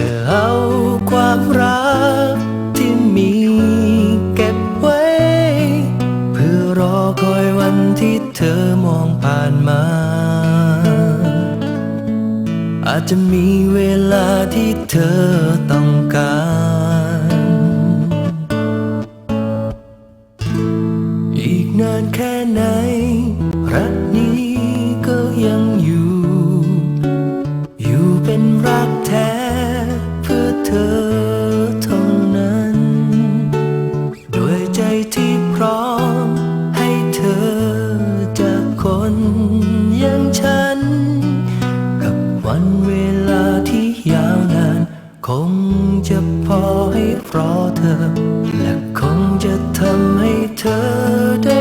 จะเอาความรักที่มีเก็บไว้ เพื่อรอคอยวันที่เธอมองผ่านมา อาจจะมีเวลาที่เธอต้องการ อีกนานแค่ไหน รักนี้ เวลาที่ยาวนาน คงจะพอให้รอเธอ และคงจะทำให้เธอได้